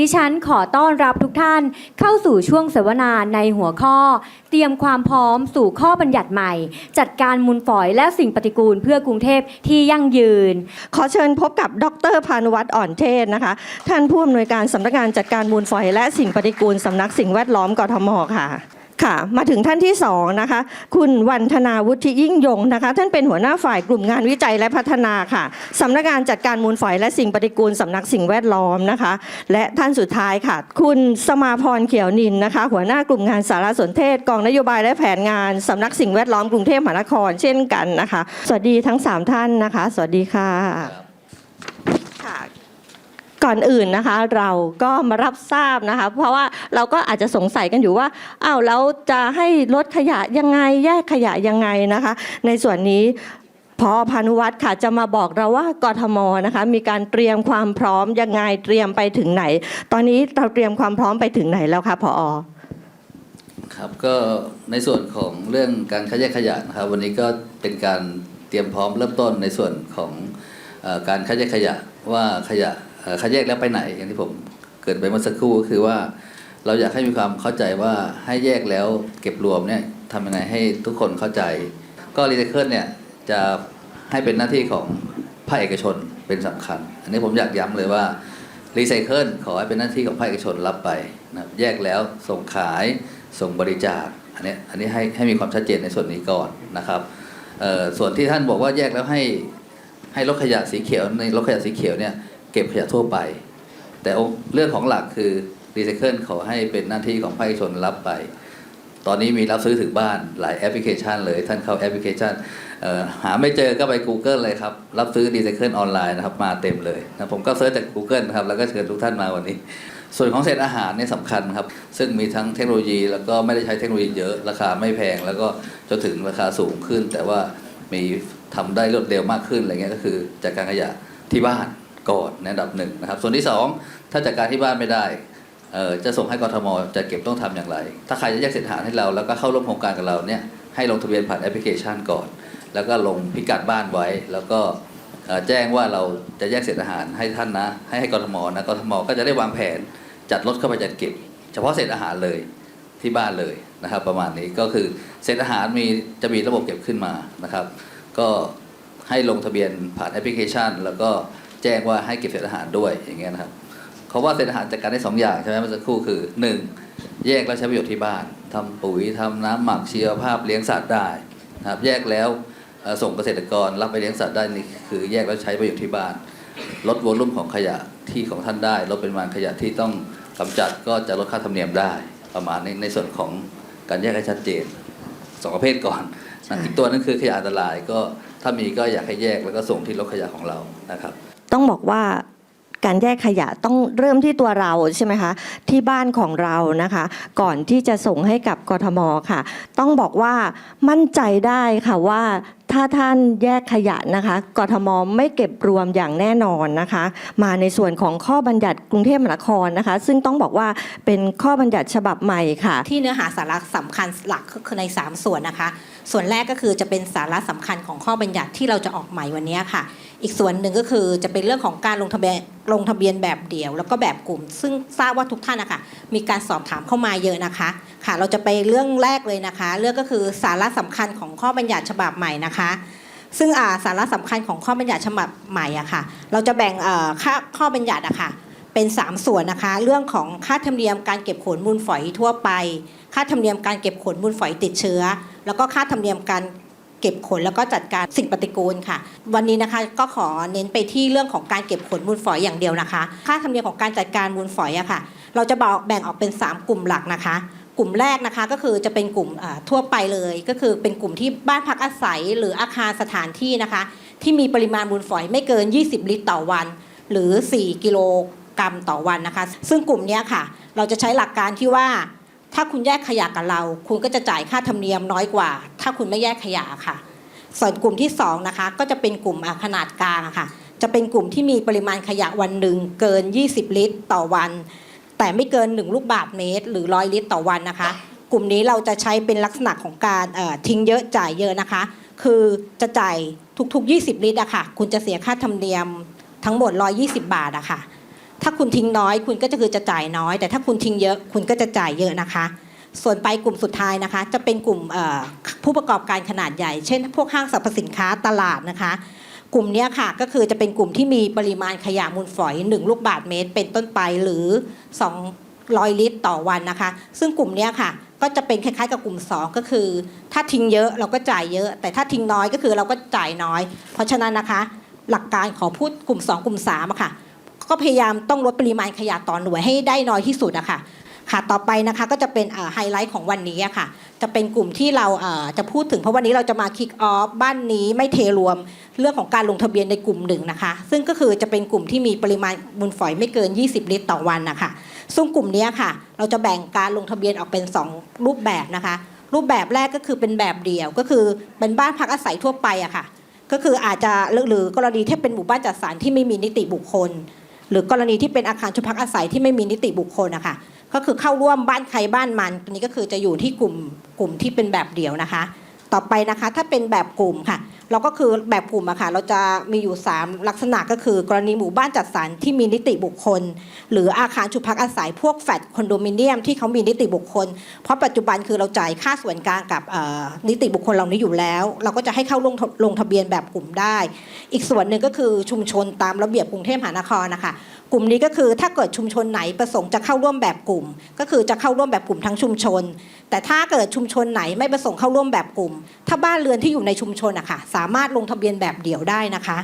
ดิฉันขอต้อนรับทุกท่านเข้าสู่ช่วงเสวนาในหัวข้อ เตรียมความพร้อมสู่ข้อบัญญัติใหม่ จัดการมูลฝอยและสิ่งปฏิกูลเพื่อกรุงเทพที่ยั่งยืน ขอเชิญพบกับดรพานุวัตรอ่อนเทศนะคะ ท่านผู้อำนวยการสำนักงานจัดการมูลฝอยและสิ่งปฏิกูลสำนักสิ่งแวดล้อมกทมค่ะ ค่ะ มาถึงท่านที่สองนะคะ คุณวันธนาวุฒิยิ่งยงนะคะ ท่านเป็นหัวหน้าฝ่ายกลุ่มงานวิจัยและพัฒนาค่ะสำนักงานจัดการมูลฝอยและสิ่งปฏิกูลสำนักสิ่งแวดล้อมนะคะ และท่านสุดท้ายค่ะ คุณสมาพรเขียวนินนะคะ หัวหน้ากลุ่มงานสารสนเทศกองนโยบายและแผนงานสำนักสิ่งแวดล้อมกรุงเทพมหานครเช่นกันนะคะ สวัสดีทั้งสามท่านนะคะ สวัสดีค่ะ ก่อนอื่นนะคะเราก็มารับทราบนะคะเพราะว่าเราก็อาจจะสงสัยกันอยู่ว่าอ้าวแล้วจะให้ลดขยะยังไงแยกขยะยังไงนะคะ ในส่วนนี้พอพานุวัฒน์ค่ะจะมาบอกเราว่ากทมนะคะ มีการเตรียมความพร้อมยังไงเตรียมไปถึงไหน ตอนนี้เราเตรียมความพร้อมไปถึงไหนแล้วคะพอครับก็ในส่วนของเรื่องการคัดแยกขยะนะครับวันนี้ก็เป็นการเตรียมพร้อมเริ่มต้นในส่วนของอการคัดแยกขยะว่าขยะ คัดแยกแล้วไปไหนอย่างที่ผมเกิดไปเมื่อสักครู่ก็คือว่าเราอยากให้มีความเข้าใจว่าให้แยกแล้วเก็บรวมเนี่ยทำยังไงให้ทุกคนเข้าใจ ก็รีไซเคิลเนี่ยจะให้เป็นหน้าที่ของภาคเอกชนเป็นสำคัญ อันนี้ผมอยากย้ำเลยว่ารีไซเคิลขอให้เป็นหน้าที่ของภาคเอกชนรับไปนะแยกแล้วส่งขายส่งบริจาคอันนี้อันนี้ให้ให้มีความชัดเจนในส่วนนี้ก่อนนะครับส่วนที่ท่านบอกว่าแยกแล้วให้ให้รถขยะสีเขียวในรถขยะสีเขียวเนี่ย เก็บขยะทั่วไป แต่เรื่องของหลักคือรีไซเคิลขอให้เป็นหน้าที่ของภาคเอกชนรับไป ตอนนี้มีรับซื้อถึงบ้านหลายแอปพลิเคชัน เลยท่านเข้าแอปพลิเคชันหาไม่เจอก็ไป Google เลยครับ รับซื้อรีไซเคิลออนไลน์นะครับมาเต็มเลยนะผมก็เซิร์ชจาก Google นะครับแล้วก็เชิญทุกท่านมาวันนี้ ส่วนของเศษอาหารเนี่ยสำคัญครับ ซึ่งมีทั้งเทคโนโลยีแล้วก็ไม่ได้ใช้เทคโนโลยีเยอะราคาไม่แพง แล้วก็จนถึงราคาสูงขึ้น แต่ว่ามีทำได้รวดเร็วมากขึ้นอะไรเงี้ยก็คือจัดการขยะที่บ้าน ก่อนในอันดับหนึ่งนะครับ ส่วนที่สองถ้าจัดการที่บ้านไม่ได้จะส่งให้กรทมจะเก็บต้องทำอย่างไร ถ้าใครจะแยกเศษอาหารให้เราแล้วก็เข้าร่วมโครงการกับเราเนี่ยให้ลงทะเบียนผ่านแอปพลิเคชันก่อน แล้วก็ลงพิกัดบ้านไว้ แล้วก็แจ้งว่าเราจะแยกเศษอาหารให้ท่านนะ ให้ให้กทมนะกรทมก็จะได้วางแผนจัดรถเข้าไปจัดเก็บ เฉพาะเศษอาหารเลยที่บ้านเลยนะครับ ประมาณนี้ก็คือเศษอาหารมีจะมีระบบเก็บขึ้นมานะครับ ก็ให้ลงทะเบียนผ่านแอปพลิเคชัน แล้วก็ แจ้งว่าให้เก็บเศษอาหารด้วยอย่างเงี้ยนะครับเขาว่าเศษอาหารจัดการได้สองอย่างใช่ไหมเมื่อสักครู่คือหนึ่งแยกแล้วใช้ประโยชน์ที่บ้านทำปุ๋ยทำน้ำหมักชีวภาพเลี้ยงสัตว์ได้นะครับแยกแล้วส่งเกษตรกรรับไปเลี้ยงสัตว์ได้นี่คือ แยกแล้วใช้ประโยชน์ที่บ้าน ลดวอลลุ่มของขยะที่ของท่านได้ลดเปริมาณขยะที่ต้องกำจัดก็จะลดค่าธรรมเนียมได้ ประมาณในในส่วนของการแยกให้ชัดเจนสองประเภทก่อนอีกตัวนึงคือขยะอันตรายก็ถ้ามีก็อยากให้แยกแล้วก็ส่งที่รถขยะของเรานะครับ ต้องบอกว่าการแยกขยะต้องเริ่มที่ตัวเราใช่ไหมคะที่บ้านของเรานะคะ ก่อนที่จะส่งให้กับกทมค่ะ ต้องบอกว่ามั่นใจได้ค่ะว่า ถ้าท่านแยกขยะนะคะกทมไม่เก็บรวมอย่างแน่นอนนะคะ มาในส่วนของข้อบัญญัติกรุงเทพมหานครนะคะ ซึ่งต้องบอกว่าเป็นข้อบัญญัติฉบับใหม่ค่ะ ที่เนื้อหาสาระสำคัญหลักคือใน 3 ส่วนนะคะ ส่วนแรกก็คือจะเป็นสาระสำคัญของข้อบัญญัติที่เราจะออกใหม่วันนี้ค่ะ อีกส่วนหนึ่งก็คือจะเป็นเรื่องของการลงทะเบียน ลงทะเบียนแบบเดี่ยว แล้วก็แบบกลุ่ม ซึ่งทราบว่าทุกท่านนะคะมีการสอบถามเข้ามาเยอะนะคะค่ะ เราจะไปเรื่องแรกเลยนะคะ เรื่องก็คือสาระสำคัญของข้อบัญญัติฉบับใหม่นะคะซึ่งาสาระสำคัญของข้อบัญญัติฉบับใหม่อะค่ะ เราจะแบ่งข้อบัญญัติอะค่ะเป็น 3 ส่วนนะคะ เรื่องของค่าธรรมเนียมการเก็บขนมูลฝอยทั่วไป ค่าธรรมเนียมการเก็บขนมูลฝอยติดเชื้อ แล้วก็ค่าธรรมเนียมการ ก็บขนแล้วก็จัดการสิ่งปฏิกูลค่ะ วันนี้นะคะก็ขอเน้นไปที่เรื่องของการเก็บขนมูลฝอยอย่างเดียวนะคะ ค่าธรรมเนียมของการจัดการมูลฝอยอะค่ะ เราจะแบ่งออกเป็น 3 กลุ่มหลักนะคะกลุ่มแรกนะคะก็คือจะเป็นกลุ่มทั่วไปเลย ก็คือเป็นกลุ่มที่บ้านพักอาศัยหรืออาคารสถานที่นะคะ ที่มีปริมาณมูลฝอยไม่เกิน 20 ลิตรต่อวัน หรือ 4 กิโลกรัมต่อวันนะคะ ซึ่งกลุ่มนี้ค่ะ เราจะใช้หลักการที่ว่า ถ้าคุณแยกขยะกับเรา คุณก็จะจ่ายค่าธรรมเนียมน้อยกว่า ถ้าคุณไม่แยกขยะค่ะ ส่วนกลุ่มที่สองนะคะก็จะเป็นกลุ่มขนาดกลางค่ะ จะเป็นกลุ่มที่มีปริมาณขยะวันหนึ่งเกิน 20 ลิตร ต่อวัน แต่ไม่เกิน 1 ลูกบาทเมตร หรือร้อยลิตรต่อวันนะคะ กลุ่มนี้เราจะใช้เป็นลักษณะของการทิ้งเยอะจ่ายเยอะนะคะ คือจะจ่ายทุกๆ 20 ลิตรอะค่ะ คุณจะเสียค่าธรรมเนียมทั้งหมด 120 บาทอะค่ะ ถ้าคุณทิ้งน้อย คุณก็จะคือจะจ่ายน้อย แต่ถ้าคุณทิ้งเยอะคุณก็จะจ่ายเยอะนะคะ ส่วนไปกลุ่มสุดท้ายนะคะ จะเป็นกลุ่มผู้ประกอบการขนาดใหญ่ เช่น พวกห้างสรรพสินค้าตลาดนะคะ กลุ่มนี้ค่ะก็คือจะเป็นกลุ่มที่มีปริมาณขยะมูลฝอย 1 ลูกบาทเมตร เป็นต้นไปหรือ 200 ลิตรต่อวันนะคะ ซึ่งกลุ่มนี้ค่ะก็จะเป็นคล้ายๆกับกลุ่ม 2 ก็คือ ถ้าทิ้งเยอะเราก็จ่ายเยอะ แต่ถ้าทิ้งน้อยก็คือเราก็จ่ายน้อย เพราะฉะนั้นนะคะ หลักการของพูดกลุ่ม 2 กลุ่ม3อะค่ะ ก็พยายามต้องลดปริมาณขยะต่อหน่วยให้ได้น้อยที่สุดอะค่ะค่ะต่อไปนะคะก็จะเป็นไฮไลท์ของวันนี้ค่ะ จะเป็นกลุ่มที่เราจะพูดถึงเพราะวันนี้เราจะมาคิกออฟบ้านนี้ไม่เทรวมเรื่องของการลงทะเบียนในกลุ่มหนึ่งนะคะ ซึ่งก็คือจะเป็นกลุ่มที่มีปริมาณมูลฝอยไม่เกิน 20 ลิตรต่อวันนะคะซึ่งกลุ่มนี้ค่ะ เราจะแบ่งการลงทะเบียนออกเป็น 2 รูปแบบนะคะ รูปแบบแรกก็คือเป็นแบบเดี่ยวก็คือเป็นบ้านพักอาศัยทั่วไปอะค่ะ ก็คืออาจจะหรือกรณีที่เป็นหมู่บ้านจัดสรรที่ไม่มีนิติบุคคล หรือกรณีที่เป็นอาคารชุดพักอาศัยที่ไม่มีนิติบุคคลนะคะก็คือเข้าร่วมบ้านใครบ้านมันอันนี้ก็คือจะอยู่ที่กลุ่มกลุ่มที่เป็นแบบเดี่ยวนะคะ ต่อไปนะคะถ้าเป็นแบบกลุ่มค่ะ เราก็คือแบบกลุ่มอะค่ะเราจะมีอยู่ 3 ลักษณะก็คือ กรณีหมู่บ้านจัดสรรที่มีนิติบุคคล หรืออาคารชุดพักอาศัยพวกแฟลตคอนโดมิเนียมที่เขามีนิติบุคคล เพราะปัจจุบันคือเราจ่ายค่าส่วนกลางกับนิติบุคคลเหล่านี้อยู่แล้ว เราก็จะให้เข้าลงลงทะเบียนแบบกลุ่มได้ อีกส่วนหนึ่งก็คือชุมชนตามระเบียบกรุงเทพมหานครนะคะกลุ่มนี้ก็คือถ้าเกิดชุมชนไหนประสงค์จะเข้าร่วมแบบกลุ่ม ก็คือจะเข้าร่วมแบบกลุ่มทั้งชุมชน แต่ถ้าเกิดชุมชนไหนไม่ประสงค์เข้าร่วมแบบกลุ่ม ถ้าบ้านเรือนที่อยู่ในชุมชนอะค่ะสามารถลงทะเบียนแบบเดี่ยวได้นะคะ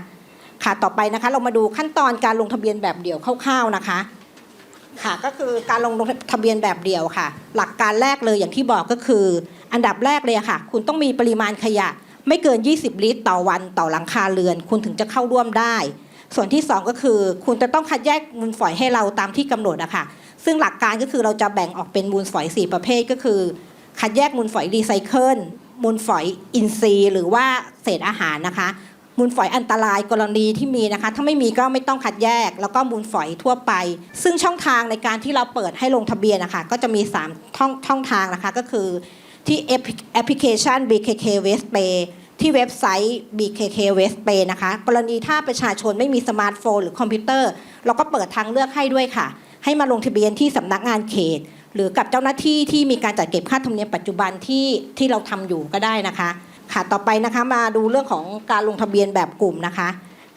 ค่ะต่อไปนะคะเรามาดูขั้นตอนการลงทะเบียนแบบเดี่ยวคร่าวๆนะคะค่ะก็คือการลงทะเบียนแบบเดี่ยวค่ะ หลักการแรกเลยอย่างที่บอกก็คือ อันดับแรกเลยค่ะ คุณต้องมีปริมาณขยะ ไม่เกิน 20 ลิตร ต่อวันต่อหลังคาเรือน คุณถึงจะเข้าร่วมได้ ส่วนที่ 2 ก็คือ คุณจะต้องคัดแยกมูลฝอยให้เราตามที่กำหนดอะคะซึ่งหลักการก็คือเราจะแบ่งออกเป็นมูลฝอย 4 ประเภทก็คือ คัดแยกมูลฝอยรีไซเคิล มูลฝอยอินทรีย์หรือว่าเศษอาหารนะคะ มูลฝอยอันตรายกรณีที่มีนะคะ ถ้าไม่มีก็ไม่ต้องคัดแยก แล้วก็มูลฝอยทั่วไป ซึ่งช่องทางในการที่เราเปิดให้ลงทะเบียนนะคะก็จะมี3ช่องช่องทางนะคะก็คือที่แอปพลิเคชัน BKK West Pay ที่เว็บไซต์ BKK West Pay นะคะ กรณีถ้าประชาชนไม่มีสมาร์ทโฟนหรือคอมพิวเตอร์ เราก็เปิดทางเลือกให้ด้วยค่ะ ให้มาลงทะเบียนที่สำนักงานเขต หรือกับเจ้าหน้าที่ที่มีการจัดเก็บค่าธรรมเนียมปัจจุบันที่ที่เราทำอยู่ก็ได้นะคะ ค่ะต่อไปนะคะมาดูเรื่องของการลงทะเบียนแบบกลุ่มนะคะ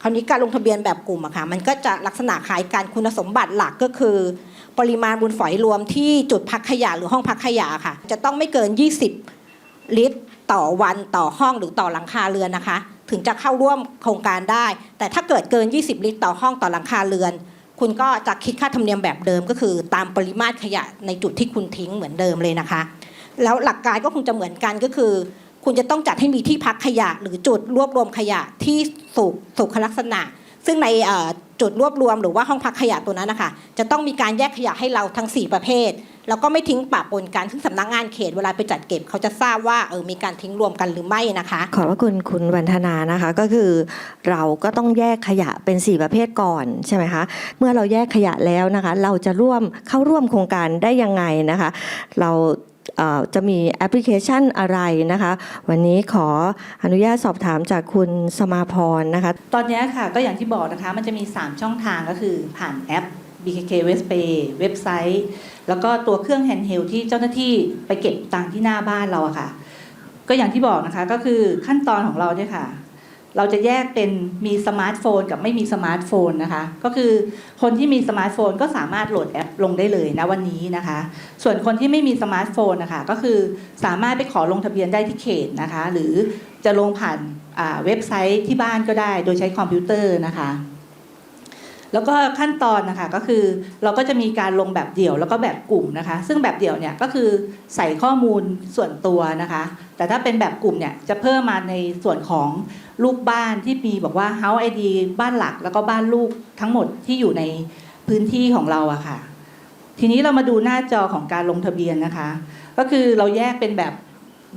คราวนี้การลงทะเบียนแบบกลุ่มอะค่ะมันก็จะลักษณะคล้ายกันคุณสมบัติหลักก็คือ ปริมาณมูลฝอยรวมที่จุดพักขยะหรือห้องพักขยะค่ะ จะต้องไม่เกิน 20 ลิตรต่อวันต่อห้องหรือต่อหลังคาเรือนนะคะ ถึงจะเข้าร่วมโครงการได้ แต่ถ้าเกิดเกิน 20 ลิตรต่อห้องต่อหลังคาเรือน คุณก็จะคิดค่าธรรมเนียมแบบเดิม ก็คือตามปริมาตรขยะในจุดที่คุณทิ้งเหมือนเดิมเลยนะคะ แล้วหลักการก็คงจะเหมือนกันก็คือ คุณจะต้องจัดให้มีที่พักขยะ หรือจุดรวบรวมขยะที่สุขสุขลักษณะ ซึ่งในจุดรวบรวมหรือว่าห้องพักขยะตัวนั้นนะคะจะต้องมีการแยกขยะให้เราทั้ง 4 ประเภท แล้วก็ไม่ทิ้งปะปนกันซึ่งสำนักงานเขตเวลาไปจัดเก็บเขาจะทราบว่าเออมีการทิ้งรวมกันหรือไม่นะคะ ขอบพระคุณคุณวันธนานะคะก็คือ เราก็ต้องแยกขยะเป็น 4 ประเภทก่อนใช่ไหมคะเมื่อเราแยกขยะแล้วนะคะ เราจะร่วมเข้าร่วมโครงการได้ยังไงนะคะ เราเอ่อจะมีแอปพลิเคชันอะไรนะคะ วันนี้ขออนุญาตสอบถามจากคุณสมาพรนะคะ ตอนนี้ค่ะก็อย่างที่บอกนะคะ มันจะมี 3 ช่องทางก็คือผ่านแอป BKK West Pay เว็บไซต์ แล้วก็ตัวเครื่องแฮนด์เฮลที่เจ้าหน้าที่ไปเก็บตังที่หน้าบ้านเราอะค่ะ ก็อย่างที่บอกนะคะก็คือขั้นตอนของเราเนี่ยค่ะ เราจะแยกเป็นมีสมาร์ทโฟนกับไม่มีสมาร์ทโฟนนะคะ ก็คือคนที่มีสมาร์ทโฟนก็สามารถโหลดแอปลงได้เลยนะวันนี้นะคะ ส่วนคนที่ไม่มีสมาร์ทโฟนนะคะก็คือสามารถไปขอลงทะเบียนได้ที่เขตนะคะ หรือจะลงผ่านเว็บไซต์ที่บ้านก็ได้ โดยใช้คอมพิวเตอร์นะคะ แล้วก็ขั้นตอนนะคะก็คือเราก็จะมีการลงแบบเดี่ยวแล้วก็แบบกลุ่มนะคะ ซึ่งแบบเดี่ยวเนี่ยก็คือใส่ข้อมูลส่วนตัวนะคะ แต่ถ้าเป็นแบบกลุ่มเนี่ยจะเพิ่มมาในส่วนของลูกบ้านที่มีบอกว่า House ID บ้านหลักแล้วก็บ้านลูกทั้งหมดที่อยู่ในพื้นที่ของเราอะค่ะ ทีนี้เรามาดูหน้าจอของการลงทะเบียนนะคะ ก็คือเราแยกเป็นแบบ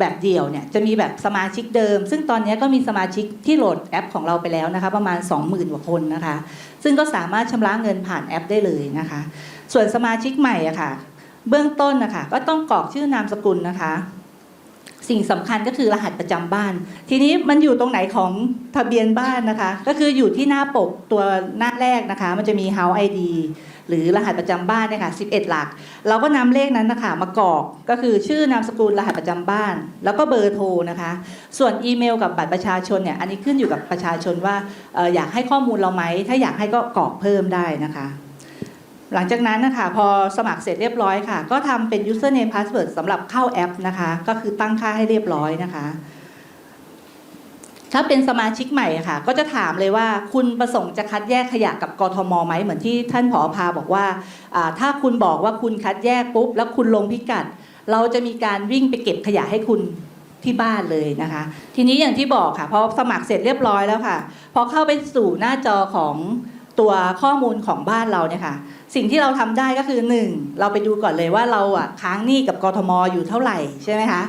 แบบเดี่ยวเนี่ยจะมีแบบสมาชิกเดิม ซึ่งตอนนี้ก็มีสมาชิกที่โหลดแอปของเราไปแล้วนะคะ ประมาณ 20,000กว่าคนนะคะ ซึ่งก็สามารถชำระเงินผ่านแอปได้เลยนะคะ ส่วนสมาชิกใหม่อะค่ะ เบื้องต้นนะคะก็ต้องกรอกชื่อนามสกุลนะคะ สิ่งสำคัญก็คือรหัสประจำบ้าน ทีนี้มันอยู่ตรงไหนของทะเบียนบ้านนะคะ ก็คืออยู่ที่หน้าปกตัวหน้าแรกนะคะ มันจะมี House ID หรือรหัสประจำบ้านเนี่ยค่ะ11 หลัก เราก็นำเลขนั้นนะคะมากรอกก็คือชื่อนามสกุลรหัสประจำบ้าน แล้วก็เบอร์โทรนะคะ ส่วนอีเมลกับบัตรประชาชนเนี่ยอันนี้ขึ้นอยู่กับประชาชนว่าอยากให้ข้อมูลเราไหมถ้าอยากให้ก็กรอกเพิ่มได้นะคะ หลังจากนั้นนะคะพอสมัครเสร็จเรียบร้อยค่ะ ก็ทำเป็น username password สำหรับเข้าแอปนะคะ ก็คือตั้งค่าให้เรียบร้อยนะคะ ถ้าเป็นสมาชิกใหม่ค่ะ ก็จะถามเลยว่าคุณประสงค์จะคัดแยกขยะกับกทมไหมเหมือนที่ท่านผอพาบอกว่า ถ้าคุณบอกว่าคุณคัดแยกปุ๊บ แล้วคุณลงพิกัด เราจะมีการวิ่งไปเก็บขยะให้คุณที่บ้านเลยนะคะ ทีนี้อย่างที่บอกค่ะพอสมัครเสร็จเรียบร้อยแล้วค่ะพอเข้าไปสู่หน้าจอของ ตัวข้อมูลของบ้านเราเนี่ยค่ะ สิ่งที่เราทำได้ก็คือหนึ่งเราไปดูก่อนเลยว่าเราอะค้างหนี้กับกทมอยู่เท่าไหร่ใช่ไหมคะ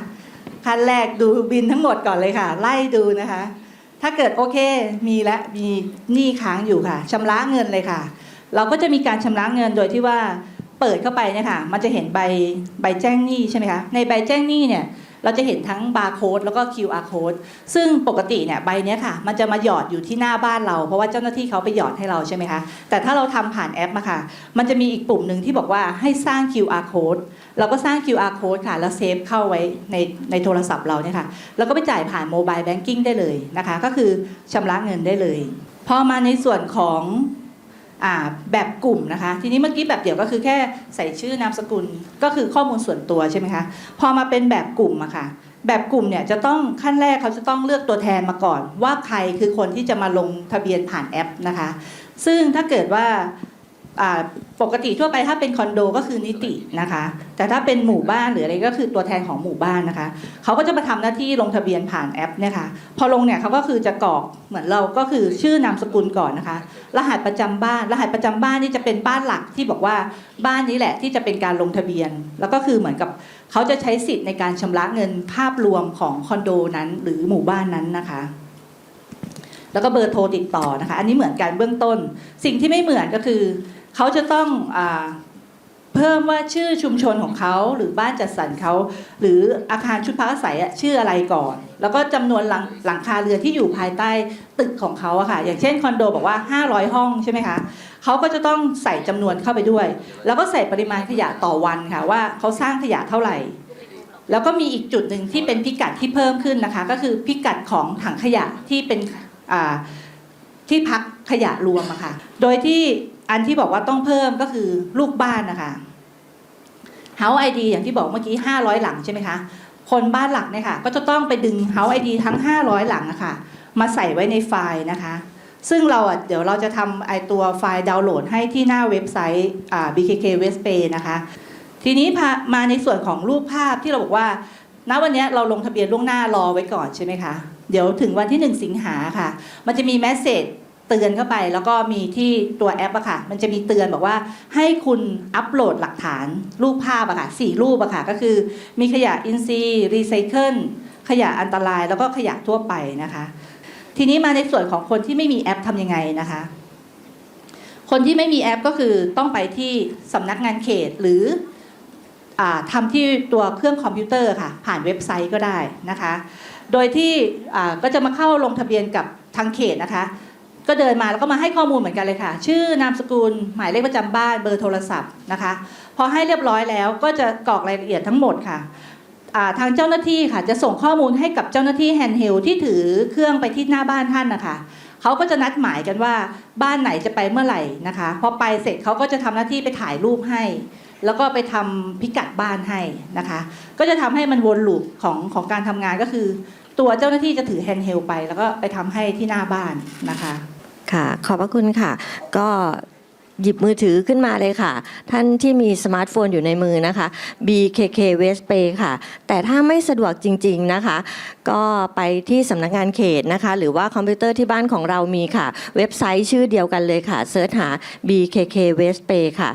ขั้นแรกดูบินทั้งหมดก่อนเลยค่ะ ไล่ดูนะคะ ถ้าเกิดโอเคมีและมีหนี้ค้างอยู่ค่ะชำระเงินเลยค่ะ เราก็จะมีการชำระเงินโดยที่ว่าเปิดเข้าไปเนี่ยค่ะ มันจะเห็นใบใบแจ้งหนี้ใช่ไหมคะในใบแจ้งหนี้เนี่ย เราจะเห็นทั้งบาร์โค้ดแล้วก็ QR code ซึ่งปกติเนี่ยใบเนี้ยค่ะ มันจะมาหยอดอยู่ที่หน้าบ้านเรา เพราะว่าเจ้าหน้าที่เขาไปหยอดให้เราใช่ไหมคะ แต่ถ้าเราทำผ่านแอปมาค่ะ มันจะมีอีกปุ่มหนึ่งที่บอกว่าให้สร้าง QR code เราก็สร้าง QR code ค่ะ แล้วเซฟเข้าไว้ในในโทรศัพท์เราเนี่ยค่ะ แล้วก็ไปจ่ายผ่านโมบายแบงกิ้งได้เลยนะคะ ก็คือชำระเงินได้เลย พอมาในส่วนของ แบบกลุ่มนะคะ ทีนี้เมื่อกี้แบบเดี่ยวก็คือแค่ใส่ชื่อนามสกุลก็คือข้อมูลส่วนตัวใช่ไหมคะพอมาเป็นแบบกลุ่มอะค่ะแบบกลุ่มเนี่ยจะต้องขั้นแรกเขาจะต้องเลือกตัวแทนมาก่อน ว่าใครคือคนที่จะมาลงทะเบียนผ่านแอปนะคะ ซึ่งถ้าเกิดว่าอ่า ปกติทั่วไปถ้าเป็นคอนโดก็คือนิตินะคะ แต่ถ้าเป็นหมู่บ้านหรืออะไรก็คือตัวแทนของหมู่บ้านนะคะเขาก็จะมาทำหน้าที่ลงทะเบียนผ่านแอปเนี่ยค่ะพอลงเนี่ยเขาก็คือจะกรอกเหมือนเราก็คือชื่อนามสกุลก่อนนะคะ รหัสประจำบ้าน รหัสประจำบ้านนี่จะเป็นบ้านหลักที่บอกว่าบ้านนี้แหละที่จะเป็นการลงทะเบียน แล้วก็คือเหมือนกับเขาจะใช้สิทธิ์ในการชำระเงินภาพรวมของคอนโดนั้น หรือหมู่บ้านนั้นนะคะ แล้วก็เบอร์โทรติดต่อนะคะ อันนี้เหมือนกันเบื้องต้น สิ่งที่ไม่เหมือนก็คือ เขาจะต้องอเพิ่มว่าชื่อชุมชนของเขาหรือบ้านจัดสรรเขาหรืออาคารชุดพักอาศัยชื่ออะไรก่อน แล้วก็จำนวนหลังหลังคาเรือนที่อยู่ภายใต้ตึกของเขาอะค่ะ อย่างเช่นคอนโดบอกว่า 500 ห้องใช่ไหมคะเขาก็จะต้องใส่จำนวนเข้าไปด้วย แล้วก็ใส่ปริมาณขยะต่อวันค่ะว่าเขาสร้างขยะเท่าไหร่ แล้วก็มีอีกจุดหนึ่งที่เป็นพิกัดที่เพิ่มขึ้นนะคะ ก็คือพิกัดของถังขยะที่เป็น ที่พักขยะรวมอะค่ะ โดยที่อันที่บอกว่าต้องเพิ่มก็คือลูกบ้านนะคะ House ID อย่างที่บอกเมื่อกี้ 500 หลังใช่ไหมคะ คนบ้านหลักเนี่ยค่ะ ก็จะต้องไปดึง House ID ทั้ง 500 หลังอะค่ะ มาใส่ไว้ในไฟล์นะคะ ซึ่งเราอะเดี๋ยวเราจะทำไอตัวไฟล์ดาวน์โหลดให้ที่หน้าเว็บไซต์อ่า BKK West Pay นะคะ ทีนี้มาในส่วนของรูปภาพที่เราบอกว่า ณวันนี้เราลงทะเบียนล่วงหน้ารอไว้ก่อนใช่ไหมคะ เดี๋ยวถึงวันที่ 1 สิงหาค่ะ มันจะมีแมสเซจเตือนเข้าไป แล้วก็มีที่ตัวแอปอะค่ะ มันจะมีเตือนบอกว่าให้คุณอัปโหลดหลักฐานรูปภาพอะค่ะสี่รูปอะค่ะก็คือมีขยะอินทรีย์รีไซเคิลขยะอันตรายแล้วก็ขยะทั่วไปนะคะ ทีนี้มาในส่วนของคนที่ไม่มีแอปทำยังไงนะคะ คนที่ไม่มีแอปก็คือต้องไปที่สำนักงานเขตหรือ ทำที่ตัวเครื่องคอมพิวเตอร์ค่ะผ่านเว็บไซต์ก็ได้นะคะ โดยที่ก็จะมาเข้าลงทะเบียนกับทางเขตนะคะ ก็เดินมาแล้วก็มาให้ข้อมูลเหมือนกันเลยค่ะ ชื่อนามสกุลหมายเลขประจำบ้านเบอร์โทรศัพท์นะคะพอให้เรียบร้อยแล้วก็จะกรอกรายละเอียดทั้งหมดค่ะทางเจ้าหน้าที่ค่ะจะส่งข้อมูลให้กับเจ้าหน้าที่แฮนด์เฮลที่ถือเครื่องไปที่หน้าบ้านท่านนะคะเขาก็จะนัดหมายกันว่าบ้านไหนจะไปเมื่อไหร่นะคะพอไปเสร็จเขาก็จะทำหน้าที่ไปถ่ายรูปให้ แล้วก็ไปทำพิกัดบ้านให้นะคะ ก็จะทำให้มันวนลูปของของการทำงานก็คือ ตัวเจ้าหน้าที่จะถือแฮนด์เฮลไป แล้วก็ไปทำให้ที่หน้าบ้านนะคะ ค่ะ ขอบพระคุณค่ะ ก็หยิบมือถือขึ้นมาเลยค่ะ ท่านที่มีสมาร์ทโฟนอยู่ในมือนะคะ BKK West Pay ค่ะ แต่ถ้าไม่สะดวกจริง ๆนะคะ ก็ไปที่สำนักงานเขตนะคะ หรือว่าคอมพิวเตอร์ที่บ้านของเรามีค่ะ เว็บไซต์ชื่อเดียวกันเลยค่ะเซิร์ชหา BKK West Pay ค่ะ